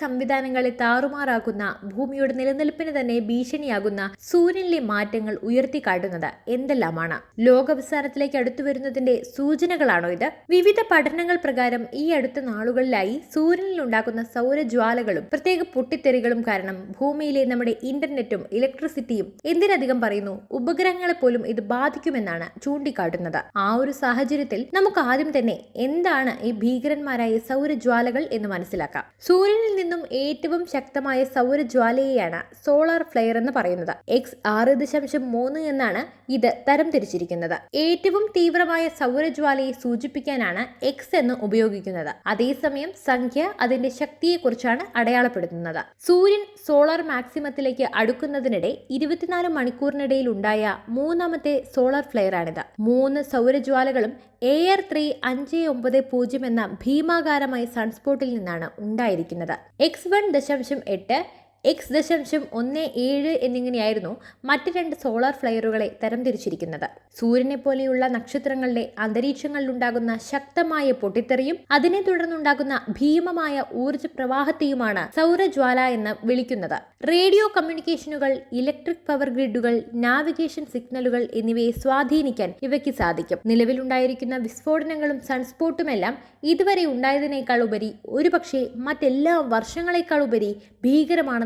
സംവിധാനങ്ങളെ താറുമാറാക്കുന്ന ഭൂമിയുടെ നിലനിൽപ്പിന് തന്നെ ഭീഷണിയാകുന്ന സൂര്യനിലെ മാറ്റങ്ങൾ ഉയർത്തിക്കാട്ടുന്നത് എന്തെല്ലാമാണ്? ലോകവിസ്താരത്തിലേക്ക് അടുത്തു വരുന്നതിന്റെ സൂചനകളാണോ ഇത്? വിവിധ പഠനങ്ങൾ പ്രകാരം ഈ അടുത്ത നാളുകളിലായി സൂര്യനിൽ ഉണ്ടാക്കുന്ന സൗരജ്വാലകളും പ്രത്യേക പൊട്ടിത്തെറികളും കാരണം ഭൂമിയിലെ നമ്മുടെ ഇന്റർനെറ്റും ഇലക്ട്രിസിറ്റിയും എന്തിനധികം പറയുന്നു? ഉപഗ്രഹങ്ങളെ പോലും ഇത് ബാധിക്കുമെന്നാണ് ചൂണ്ടിക്കാട്ടുന്നത്. ആ ഒരു സാഹചര്യത്തിൽ നമുക്ക് ആദ്യം തന്നെ എന്താണ് ഈ ഭീകരന്മാരായ സൗരജ്വാലകൾ എന്ന് മനസ്സിലാക്കാം. സൂര്യനിൽ നിന്നും ഏറ്റവും ശക്തമായ സൗരജ്വാലയെയാണ് സോളാർ ഫ്ലെയർ എന്ന് പറയുന്നത്. എക്സ് ആറ് ദശാംശം മൂന്ന് എന്നാണ് ഇത് തരംതിരിച്ചിരിക്കുന്നത്. ഏറ്റവും തീവ്രമായ സൗരജ്വാലയെ സൂചിപ്പിക്കാനാണ് എക്സ് എന്ന് ഉപയോഗിക്കുന്നത്. അതേസമയം സംഖ്യ അതിന്റെ ശക്തിയെക്കുറിച്ചാണ് അടയാളപ്പെടുത്തുന്നത്. സൂര്യൻ സോളാർ മാക്സിമത്തിലേക്ക് അടുക്കുന്നതിനിടെ ഇരുപത്തിനാല് മണിക്കൂറിനിടയിൽ ഉണ്ടായ മൂന്നാമത്തെ സോളാർ ഫ്ലെയർ ആണിത്. മൂന്ന് സൗരജ്വാലകളും എ ആർ ത്രീ അഞ്ച് ഒമ്പത് പൂജ്യം എന്ന ഭീമാകാരമായ സൺസ്പോട്ടിൽ നിന്നാണ് ഉണ്ടായിരിക്കുന്നത്. എക്സ് വൺ ദശാംശം എട്ട് എക്സ് ദശാംശം ഒന്ന് ഏഴ് എന്നിങ്ങനെയായിരുന്നു മറ്റ് രണ്ട് സോളാർ ഫ്ലെയറുകളെ തരംതിരിച്ചിരിക്കുന്നത്. സൂര്യനെ പോലെയുള്ള നക്ഷത്രങ്ങളുടെ അന്തരീക്ഷങ്ങളിലുണ്ടാകുന്ന ശക്തമായ പൊട്ടിത്തെറിയും അതിനെ തുടർന്നുണ്ടാകുന്ന ഭീമമായ ഊർജ പ്രവാഹത്തെയുമാണ് സൗരജ്വാല എന്ന് വിളിക്കുന്നത്. റേഡിയോ കമ്മ്യൂണിക്കേഷനുകൾ ഇലക്ട്രിക് പവർ ഗ്രിഡുകൾ നാവിഗേഷൻ സിഗ്നലുകൾ എന്നിവയെ സ്വാധീനിക്കാൻ ഇവയ്ക്ക് സാധിക്കും. നിലവിലുണ്ടായിരിക്കുന്ന വിസ്ഫോടനങ്ങളും സൺസ്പോട്ടുമെല്ലാം ഇതുവരെ ഉണ്ടായതിനേക്കാൾ ഉപരി ഒരുപക്ഷെ മറ്റെല്ലാ വർഷങ്ങളെക്കാൾ ഉപരി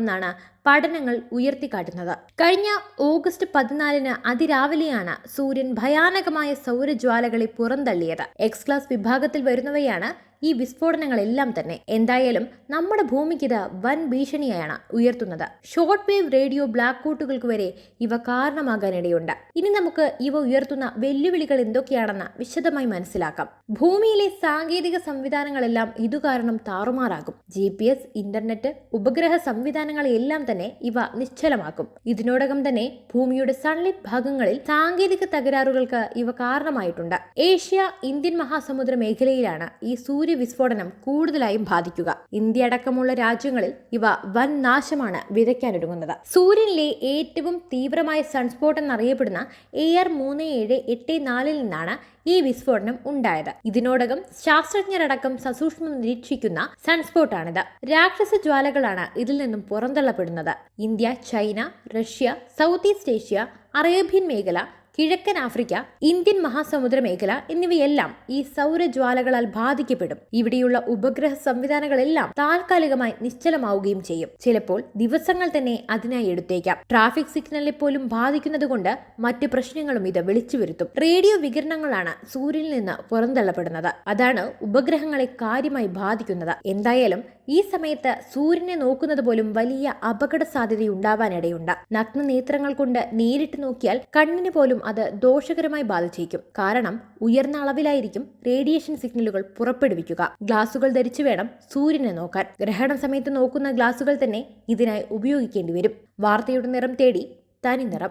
ഭീകരമാണെന്നാണ് പഠനങ്ങൾ ഉയർത്തിക്കാട്ടുന്നത്. കഴിഞ്ഞ ഓഗസ്റ്റ് പതിനാലിന് അതിരാവിലെയാണ് സൂര്യൻ ഭയാനകമായ സൗരജ്വാലകളെ പുറന്തള്ളിയത്. എക്സ് ക്ലാസ് വിഭാഗത്തിൽ വരുന്നവയാണ് ഈ വിസ്ഫോടനങ്ങളെല്ലാം തന്നെ എന്തായാലും നമ്മുടെ ഭൂമിക്ക് ഇത് വൻ ഭീഷണിയാണ് ഉയർത്തുന്നത്. ഷോർട്ട് വേവ് റേഡിയോ ബ്ലാക്ക് ഔട്ടുകൾക്ക് വരെ ഇവ കാരണമാകാനിടയുണ്ട്. ഇനി നമുക്ക് ഇവ ഉയർത്തുന്ന വെല്ലുവിളികൾ എന്തൊക്കെയാണെന്ന് വിശദമായി മനസ്സിലാക്കാം. ഭൂമിയിലെ സാങ്കേതിക സംവിധാനങ്ങളെല്ലാം ഇതുകാരണം താറുമാറാകും. ജി പി എസ് ഇന്റർനെറ്റ് ഉപഗ്രഹ സംവിധാനങ്ങളെല്ലാം തന്നെ ഇവ നിശ്ചലമാക്കും. ഇതിനോടകം തന്നെ ഭൂമിയുടെ സൺലിറ്റ് ഭാഗങ്ങളിൽ സാങ്കേതിക തകരാറുകൾക്ക് ഇവ കാരണമായിട്ടുണ്ട്. ഏഷ്യ ഇന്ത്യൻ മഹാസമുദ്ര മേഖലയിലാണ് ഈ സൂര്യ സൂര്യവിസ്ഫോടനം കൂടുതലായും ബാധിക്കുക. ഇന്ത്യ അടക്കമുള്ള രാജ്യങ്ങളിൽ ഇവ വൻ നാശമാണ് വിതയ്ക്കാനൊരുങ്ങുന്നത്. സൂര്യനിലെ ഏറ്റവും തീവ്രമായ സൺസ്പോട്ട് എന്നറിയപ്പെടുന്ന എ ആർ മൂന്ന് ഏഴ് എട്ട് നാലിൽ നിന്നാണ് ഈ വിസ്ഫോടനം ഉണ്ടായത്. ഇതിനോടകം ശാസ്ത്രജ്ഞരടക്കം സസൂക്ഷ്മം നിരീക്ഷിക്കുന്ന സൺസ്പോട്ടാണിത്. രാക്ഷസ ജ്വാലകളാണ് ഇതിൽ നിന്നും പുറന്തള്ളപ്പെടുന്നത്. India China Russia South East Asia Arabian മേഖല കിഴക്കൻ ആഫ്രിക്ക ഇന്ത്യൻ മഹാസമുദ്ര മേഖല എന്നിവയെല്ലാം ഈ സൗരജ്വാലകളാൽ ബാധിക്കപ്പെടും. ഇവിടെയുള്ള ഉപഗ്രഹ സംവിധാനങ്ങളെല്ലാം താൽക്കാലികമായി നിശ്ചലമാവുകയും ചെയ്യും. ചിലപ്പോൾ ദിവസങ്ങൾ തന്നെ അതിനായി എടുത്തേക്കാം. ട്രാഫിക് സിഗ്നലിനെ പോലും ബാധിക്കുന്നതുകൊണ്ട് മറ്റു പ്രശ്നങ്ങളും ഇത് വിളിച്ചു വരുത്തും. റേഡിയോ വികിരണങ്ങളാണ് സൂര്യനിൽ നിന്ന് പുറന്തള്ളപ്പെടുന്നത്. അതാണ് ഉപഗ്രഹങ്ങളെ കാര്യമായി ബാധിക്കുന്നത്. എന്തായാലും ഈ സമയത്ത് സൂര്യനെ നോക്കുന്നത് പോലും വലിയ അപകട സാധ്യതയുണ്ടാവാനിടയുണ്ട് നഗ്ന നേത്രങ്ങൾ കൊണ്ട് നേരിട്ട് നോക്കിയാൽ കണ്ണിന് പോലും അത് ദോഷകരമായി ബാധിച്ചേക്കും. കാരണം ഉയർന്ന അളവിലായിരിക്കും റേഡിയേഷൻ സിഗ്നലുകൾ പുറപ്പെടുവിക്കുക. ഗ്ലാസുകൾ ധരിച്ചു വേണം സൂര്യനെ നോക്കാൻ. ഗ്രഹണ സമയത്ത് നോക്കുന്ന ഗ്ലാസുകൾ തന്നെ ഇതിനായി ഉപയോഗിക്കേണ്ടി വരും. വാർത്തയുടെ നിറം തേടി തനി നിറം.